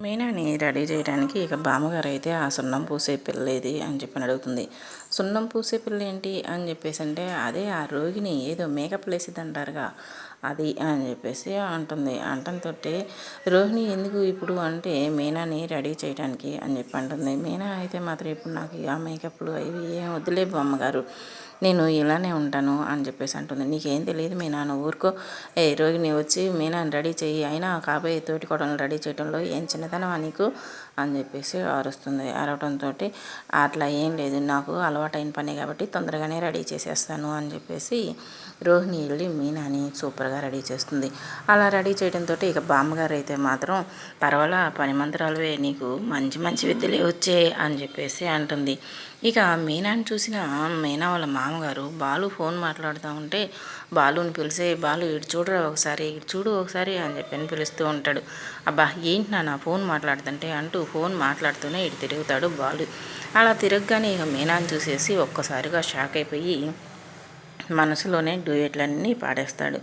మీనాని ready చేయడానికి ఇక బామ్మగారు అయితే ఆ సున్నం పూసే పిల్ల ఏది అని చెప్పి అడుగుతుంది. సున్నం పూసే పిల్ల ఏంటి అని చెప్పేసి అంటే అదే ఆ రోగిని ఏదో మేకప్ లేసిద్దంటారుగా. అది అని చెప్పేసి అంటుంది. అంటంతో రోహిణి ఎందుకు ఇప్పుడు అంటే మీనాని రెడీ చేయడానికి అని చెప్పి అంటుంది. మీనా అయితే మాత్రం ఇప్పుడు నాకు ఇక మేకప్లు అవి ఏం వద్దులే అమ్మగారు నేను ఇలానే ఉంటాను అని చెప్పేసి అంటుంది. నీకేం తెలియదు మీ నాన్న ఊరుకో. ఏ రోగిని వచ్చి మీనాన్ని రెడీ చేయి అయినా కాబోయే తోటి కొడలను రెడీ చేయడంలో ఏం చిన్నతనమా నీకు? అని చెప్పేసి అరుస్తుంది. అరవడంతో అట్లా ఏం లేదు. నాకు అలవాటైన పని కాబట్టి తొందరగానే రెడీ చేసేస్తాను అని చెప్పేసి రోహిణి వెళ్ళి మీనాని సూపర్గా రెడీ చేస్తుంది. అలా రెడీ చేయడంతో ఇక బామ్మగారు అయితే మాత్రం పర్వాలా పని మంత్రాలువే నీకు మంచి మంచి విద్యలే వచ్చే అని చెప్పేసి అంటుంది. ఇక మీనాని చూసిన మీనా వాళ్ళ మామగారు బాలు ఫోన్ మాట్లాడుతూ ఉంటే బాలుని పిలిచే బాలు ఇటు చూడరా ఒకసారి ఇటు చూడు ఒకసారి అని చెప్పి పిలుస్తూ ఉంటాడు. అబ్బా ఏంటి నా ఫోన్ మాట్లాడుతుంటే? అంటూ ఫోన్ మాట్లాడుతూనే ఇటు తిరుగుతాడు బాలు. అలా తిరగగానే ఇక మీనాని చూసేసి ఒక్కసారిగా షాక్ అయిపోయి మనసులోనే డ్యూయెట్లన్నీ పాడేస్తాడు.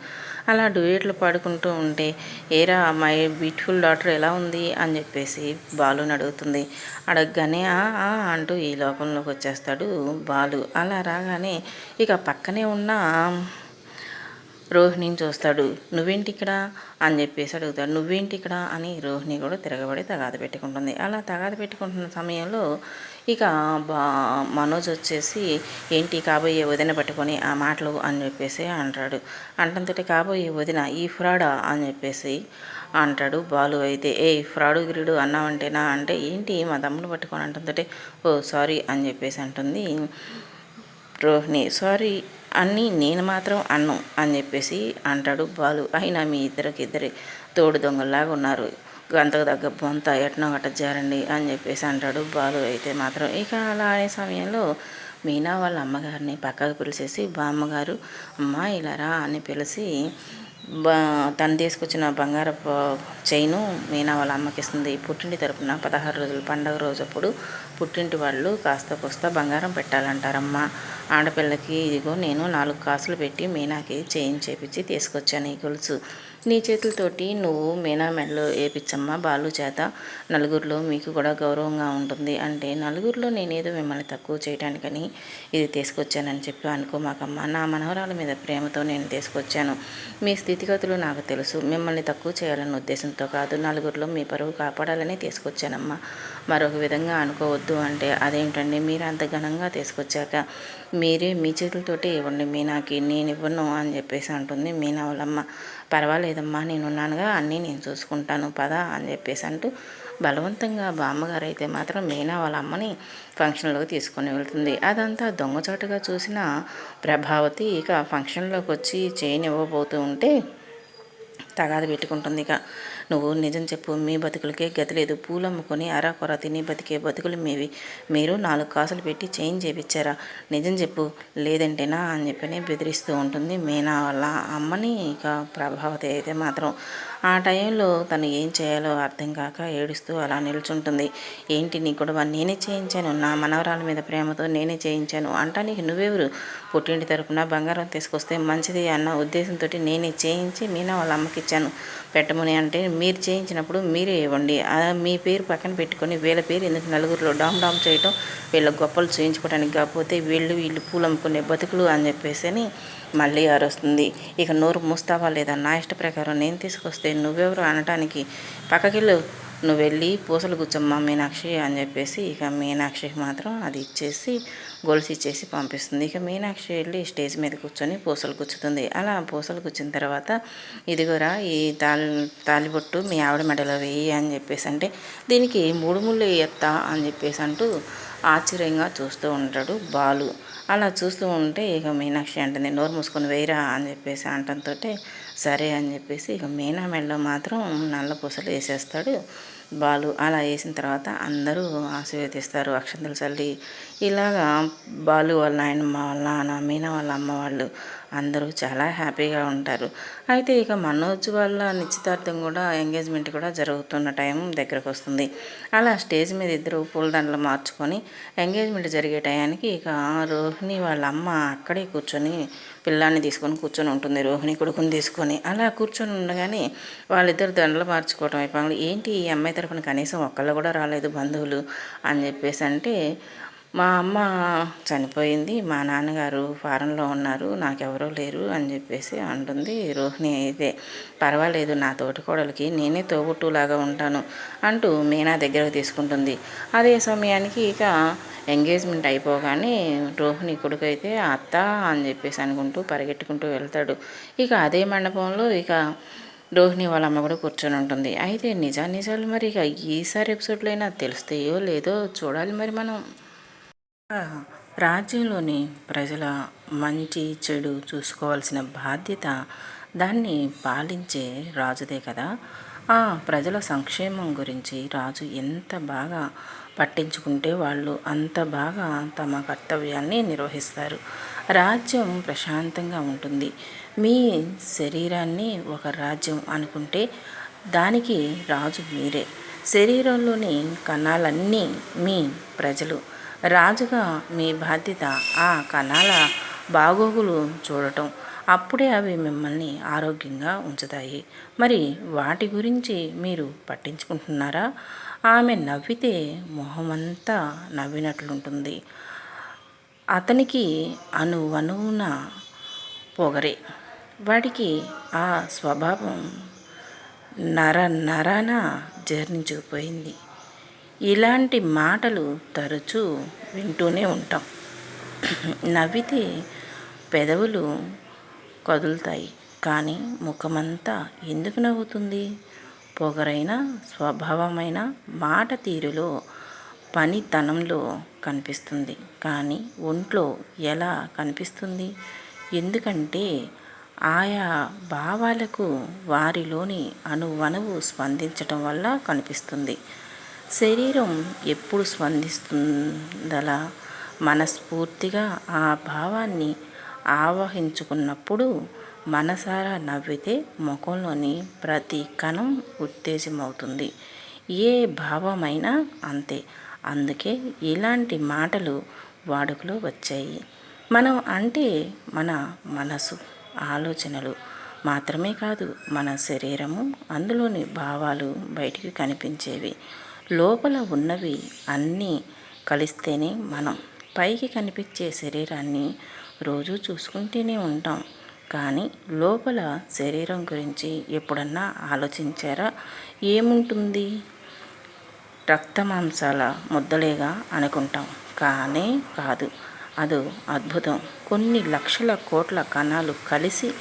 అలా డ్యూయెట్లు పాడుకుంటూ ఉంటే ఏరా మై బ్యూటిఫుల్ డాటర్ ఎలా ఉంది? అని చెప్పేసి బాలుని అడుగుతుంది. అడగగానే అంటూ ఈ లోకంలోకి వచ్చేస్తాడు బాలు. అలా రాగానే ఇక పక్కనే ఉన్న రోహిణిని చూస్తాడు. నువ్వేంటి ఇక్కడ అని చెప్పేసి అడుగుతాడు. నువ్వేంటి ఇక్కడ అని రోహిణి కూడా తిరగబడి తగాద పెట్టుకుంటుంది. అలా తగాద పెట్టుకుంటున్న సమయంలో ఇక బా మనోజ్ వచ్చేసి ఏంటి కాబోయే వదిన పట్టుకొని ఆ మాటలు? అని చెప్పేసి అంటాడు. అంటంతటి కాబోయే వదిన ఈ ఫ్రాడా? అని చెప్పేసి అంటాడు బాలు. అయితే ఏ ఫ్రాడు గిరుడు అన్నావంటేనా? అంటే ఏంటి మా తమ్ముడు పట్టుకొని? అంటుందంటే ఓ సారీ అని చెప్పేసి అంటుంది రోహిణి. సారీ అన్నీ నేను మాత్రం అన్ను అని చెప్పేసి అంటాడు బాలు. అయినా మీ ఇద్దరికిద్దరి తోడు దొంగల్లాగా ఉన్నారు. గంతకు తగ్గ బొంత ఎట్నో గట్ట చేరండి అని చెప్పేసి అంటాడు బాలు. అయితే మాత్రం ఇక అలా అనే సమయంలో మీనా వాళ్ళ అమ్మగారిని పక్కకు పిలిచేసి బామ్మగారు అమ్మ ఇలా రా అని పిలిచి తను తీసుకొచ్చిన బంగారపు చైను మీనా వాళ్ళ అమ్మకి ఇస్తుంది. పుట్టింటి తరపున పదహారు రోజుల పండగ రోజప్పుడు పుట్టింటి వాళ్ళు కాస్త కోస్త బంగారం పెట్టాలంటారమ్మ. ఆడపిల్లకి ఇదిగో నేను నాలుగు కాసులు పెట్టి మీనాకి చేయించేపించి తీసుకొచ్చాను ఈ గొలుసు నీ చేతులతోటి నువ్వు మీనా మెడలో వేపించమ్మా బాలు చేత నలుగురిలో మీకు కూడా గౌరవంగా ఉంటుంది. అంటే నలుగురిలో నేనేదో మిమ్మల్ని తక్కువ చేయడానికని ఇది తీసుకొచ్చానని చెప్పి అనుకోమాకమ్మా. నా మనవరాల మీద ప్రేమతో నేను తీసుకొచ్చాను. మీ స్థితిగతులు నాకు తెలుసు. మిమ్మల్ని తక్కువ చేయాలన్న ఉద్దేశంతో కాదు నలుగురిలో మీ పరువు కాపాడాలని తీసుకొచ్చానమ్మా. మరొక విధంగా అనుకోవద్దు అంటే అదేంటండి? మీరు అంత ఘనంగా తీసుకొచ్చాక మీరే మీ చేతులతోటి ఇవ్వండి. మీనాకి నేను ఇవ్వను అని చెప్పేసి అంటుంది మీనా వాళ్ళమ్మ పర్వాలేదమ్మా నేనున్నానుగా అన్నీ నేను చూసుకుంటాను పదా అని చెప్పేసి అంటూ బలవంతంగా బామ్మగారు అయితే మాత్రం మీనా వాళ్ళ అమ్మని ఫంక్షన్లోకి తీసుకొని వెళ్తుంది. అదంతా దొంగచాటుగా చూసిన ప్రభావతి ఇక ఫంక్షన్లోకి వచ్చి చేయనివ్వబోతూ ఉంటే తగాది పెట్టుకుంటుంది ఇక నువ్వు నిజం చెప్పు మీ బతుకులకే గతి లేదు. పూలు అమ్ముకొని అరాకొర తిని బతికే బతుకులు మీవి. మీరు నాలుగు కాసులు పెట్టి చేంజ్ చేయించారా నిజం చెప్పు లేదంటేనా అని చెప్పని బెదిరిస్తూ ఉంటుంది మీనా. వాళ్ళ అమ్మని ఇక ప్రభావతి అయితే మాత్రం. ఆ టైంలో తను ఏం చేయాలో అర్థం కాక ఏడుస్తూ అలా నిల్చుంటుంది. ఏంటి నీ కూడా నేనే చేయించాను. నా మనవరాల మీద ప్రేమతో నేనే చేయించాను. అంటానికి నువ్వెవరు? పుట్టింటి తరపున బంగారం తీసుకొస్తే మంచిది అన్న ఉద్దేశంతో నేనే చేయించి మీనా వాళ్ళ అమ్మకి ఇచ్చాను పెట్టమని అంటే మీరు చేయించినప్పుడు మీరే ఇవ్వండి. మీ పేరు పక్కన పెట్టుకొని వీళ్ళ పేరు ఎందుకు నలుగురిలో డామ్ డామ్ చేయటం వీళ్ళ గొప్పలు చేయించుకోవడానికి కాకపోతే వీళ్ళు వీళ్ళు పూలు అమ్ముకునే బతుకులు అని చెప్పేసి అని మళ్ళీ అరుస్తుంది. ఇక నోరు మూస్తావా లేదా? నా ఇష్ట ప్రకారం నేను తీసుకొస్తే నువ్వెవరు అనటానికి పక్కకెళ్ళు. నువ్వు వెళ్ళి పూసలు కూర్చోమ్మా మీనాక్షి అని చెప్పేసి ఇక మీనాక్షికి మాత్రం అది ఇచ్చేసి గొలుసు ఇచ్చేసి పంపిస్తుంది. ఇక మీనాక్షి వెళ్ళి స్టేజ్ మీద కూర్చొని పూసలు కూర్చుతుంది. అలా పూసలు కూర్చున్న తర్వాత ఇదిగోరా ఈ తాలి తాలిబొట్టు మీ ఆవిడ మెడలో వేయి అని చెప్పేసి అంటే దీనికి మూడు ముళ్ళు వేయత్తా అని చెప్పేసి అంటూ ఆశ్చర్యంగా చూస్తూ ఉంటాడు బాలు. అలా చూస్తూ ఉంటే ఇక మీనాక్షి అంటుంది నోరు మూసుకొని వేయరా అని చెప్పేసి అంటంతో సరే అని చెప్పేసి ఇక మీనా మెడలో మాత్రం నల్ల పూసలు వేసేస్తాడు బాలు. అలా వేసిన తర్వాత అందరూ ఆశీర్వదిస్తారు అక్షంతలు చల్లి ఇలాగా బాలు వాళ్ళ నాయనమ్మ వాళ్ళ నాన్న మీనా వాళ్ళ అమ్మ వాళ్ళు అందరూ చాలా హ్యాపీగా ఉంటారు. అయితే ఇక మనోజ్ వాళ్ళ నిశ్చితార్థం కూడా ఎంగేజ్మెంట్ కూడా జరుగుతున్న టైం దగ్గరకు వస్తుంది అలా స్టేజ్ మీద ఇద్దరు పూలదండలు మార్చుకొని ఎంగేజ్మెంట్ జరిగే టయానికి ఇక రోహిణి వాళ్ళ అమ్మ అక్కడే కూర్చొని పిల్లాన్ని తీసుకొని కూర్చొని ఉంటుంది రోహిణి కొడుకుని తీసుకొని. అలా కూర్చొని ఉండగానే వాళ్ళిద్దరు దండలు మార్చుకోవటం అయిపోయి ఏంటి ఈ అమ్మాయి తరఫున కనీసం ఒక్కళ్ళు కూడా రాలేదు బంధువులు అని చెప్పేసి అంటే మా అమ్మ చనిపోయింది మా నాన్నగారు ఫారెన్లో ఉన్నారు నాకెవరూ లేరు అని చెప్పేసి అంటుంది రోహిణి అయితే. పర్వాలేదు నా తోటికోడలికి నేనే తోబుట్టులాగా ఉంటాను అంటూ మీనా దగ్గరకు తీసుకుంటుంది. అదే సమయానికి ఇక ఎంగేజ్మెంట్ అయిపోగానే రోహిణి కొడుకు అయితే అత్త అని చెప్పేసి అనుకుంటూ పరిగెట్టుకుంటూ వెళ్తాడు. ఇక అదే మండపంలో ఇక రోహిణి వాళ్ళ అమ్మ కూడా కూర్చొని ఉంటుంది. అయితే నిజా నిజాలు మరి ఇక ఈసారి ఎపిసోడ్లో అయినా తెలుస్తాయో లేదో చూడాలి మరి మనం. రాజ్యంలోని ప్రజల మంచి చెడు చూసుకోవాల్సిన బాధ్యత దాన్ని పాలించే రాజుదే కదా. ఆ ప్రజల సంక్షేమం గురించి రాజు ఎంత బాగా పట్టించుకుంటే వాళ్ళు అంత బాగా తమ కర్తవ్యాన్ని నిర్వహిస్తారు. రాజ్యం ప్రశాంతంగా ఉంటుంది. మీ శరీరాన్ని ఒక రాజ్యం అనుకుంటే దానికి రాజు మీరే. శరీరంలోని కణాలన్నీ మీ ప్రజలు రాజుగా మీ బాధ్యత ఆ కణాల బాగోగులు చూడటం. అప్పుడే అవి మిమ్మల్ని ఆరోగ్యంగా ఉంచుతాయి. మరి వాటి గురించి మీరు పట్టించుకుంటున్నారా? ఆమె నవ్వితే మొహమంతా నవ్వినట్లుంటుంది. అతనికి అనువనువున పొగరే. వాడికి ఆ స్వభావం నర నరన జీర్ణించుకుపోయింది ఇలాంటి మాటలు తరచూ వింటూనే ఉంటాం. నవ్వితే పెదవులు కదులుతాయి. కానీ ముఖమంతా ఎందుకు నవ్వుతుంది? పొగరైన స్వభావమైన మాట తీరులో పనితనంలో కనిపిస్తుంది. కానీ ఒంట్లో ఎలా కనిపిస్తుంది? ఎందుకంటే ఆయా భావాలకు వారిలోని అణువణువు స్పందించటం వల్ల కనిపిస్తుంది. శరీరం ఎప్పుడు స్పందిస్తుందలా? మనస్ఫూర్తిగా ఆ భావాన్ని ఆవహించుకున్నప్పుడు మనసారా నవ్వితే ముఖంలోని ప్రతి కణం ఉత్తేజమవుతుంది. ఏ భావమైనా అంతే. అందుకే ఇలాంటి మాటలు వాడుకలో వచ్చాయి. మనం అంటే మన మనసు ఆలోచనలు మాత్రమే కాదు మన శరీరము అందులోని భావాలు బయటికి కనిపించేవి. లోపల ఉన్నవి అన్నీ కలిస్తేనే మనం పైకి కనిపించే శరీరాన్ని రోజు చూసుకుంటూనే ఉంటాం. కానీ లోపల శరీరం గురించి ఎప్పుడన్నా ఆలోచించారా? ఏముంటుంది? రక్తమాంసాల ముద్దలేగా అనుకుంటాం. కానీ కాదు. అది అద్భుతం. కొన్ని లక్షల కోట్ల కణాలు కలిసి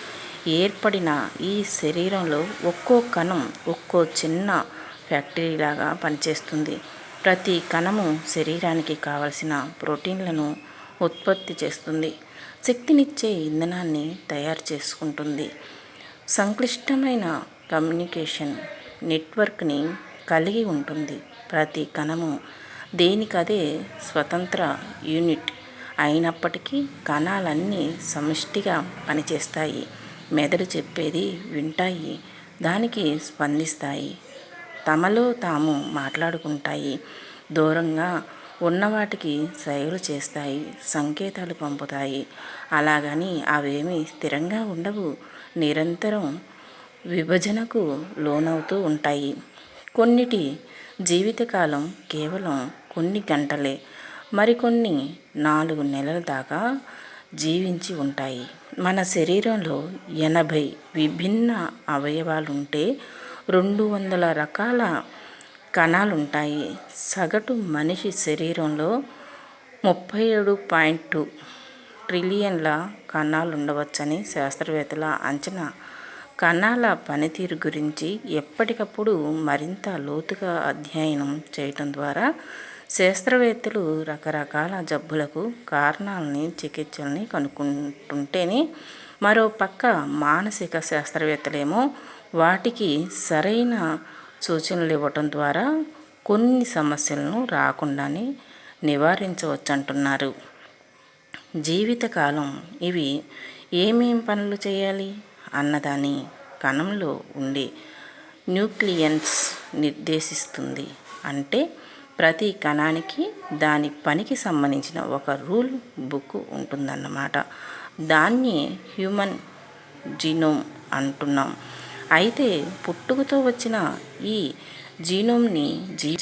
ఏర్పడిన ఈ శరీరంలో ఒక్కో కణం ఒక్కో చిన్న ఫ్యాక్టరీలాగా పనిచేస్తుంది. ప్రతి కణము శరీరానికి కావలసిన ప్రోటీన్లను ఉత్పత్తి చేస్తుంది. శక్తినిచ్చే ఇంధనాన్ని తయారు చేసుకుంటుంది. సంక్లిష్టమైన కమ్యూనికేషన్ నెట్వర్క్ని కలిగి ఉంటుంది. ప్రతి కణము దేనికదే స్వతంత్ర యూనిట్ అయినప్పటికీ కణాలన్నీ సమిష్టిగా పనిచేస్తాయి. మెదడు చెప్పేది వింటాయి. దానికి స్పందిస్తాయి. తమలో తాము మాట్లాడుకుంటాయి. దూరంగా ఉన్నవాటికి సైలు చేస్తాయి సంకేతాలు పంపుతాయి. అలాగని అవేమీ స్థిరంగా ఉండవు. నిరంతరం విభజనకు లోనవుతూ ఉంటాయి. కొన్నిటి జీవితకాలం కేవలం కొన్ని గంటలే మరికొన్ని నాలుగు నెలల దాకా జీవించి ఉంటాయి. మన శరీరంలో ఎనభై విభిన్న అవయవాలుంటే రెండు వందల రకాల కణాలు ఉంటాయి సగటు మనిషి శరీరంలో ముప్పై ఏడు పాయింట్ టూ ట్రిలియన్ల కణాలు ఉండవచ్చని శాస్త్రవేత్తల అంచనా. కణాల పనితీరు గురించి ఎప్పటికప్పుడు మరింత లోతుగా అధ్యయనం చేయటం ద్వారా శాస్త్రవేత్తలు రకరకాల జబ్బులకు కారణాలని చికిత్సల్ని కనుక్కుంటుంటేనే మరో పక్క మానసిక శాస్త్రవేత్తలేమో వాటికి సరైన సూచనలు ఇవ్వటం ద్వారా కొన్ని సమస్యలను రాకుండానే నివారించవచ్చు అంటున్నారు జీవితకాలం ఇవి ఏమేం పనులు చేయాలి? అన్నదాని కణంలో ఉండే న్యూక్లియన్స్ నిర్దేశిస్తుంది. అంటే ప్రతి కణానికి దాని పనికి సంబంధించిన ఒక రూల్ బుక్ ఉంటుందన్నమాట. దాన్ని హ్యూమన్ జీనోమ్ అంటున్నాం. అయితే పుట్టుకతో వచ్చిన ఈ జీనోమ్ని జీ